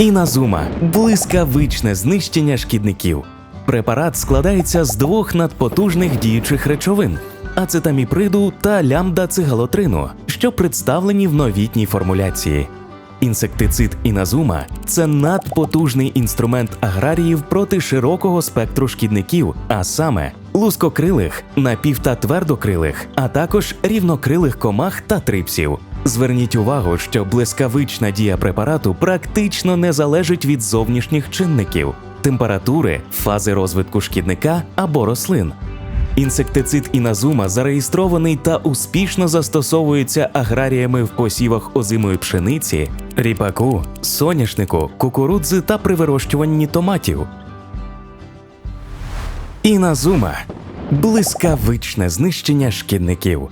Іназума блискавичне знищення шкідників. Препарат складається з двох надпотужних діючих речовин ацетаміприду та лямбда-цигалотрину, що представлені в новітній формуляції. Інсектицид Іназума це надпотужний інструмент аграріїв проти широкого спектру шкідників, а саме лускокрилих, напів та твердокрилих, а також рівнокрилих комах та трипсів. Зверніть увагу, що блискавична дія препарату практично не залежить від зовнішніх чинників температури, фази розвитку шкідника або рослин. Інсектицид Іназума зареєстрований та успішно застосовується аграріями в посівах озимої пшениці, ріпаку, соняшнику, кукурудзи та при вирощуванні томатів. Іназума блискавичне знищення шкідників.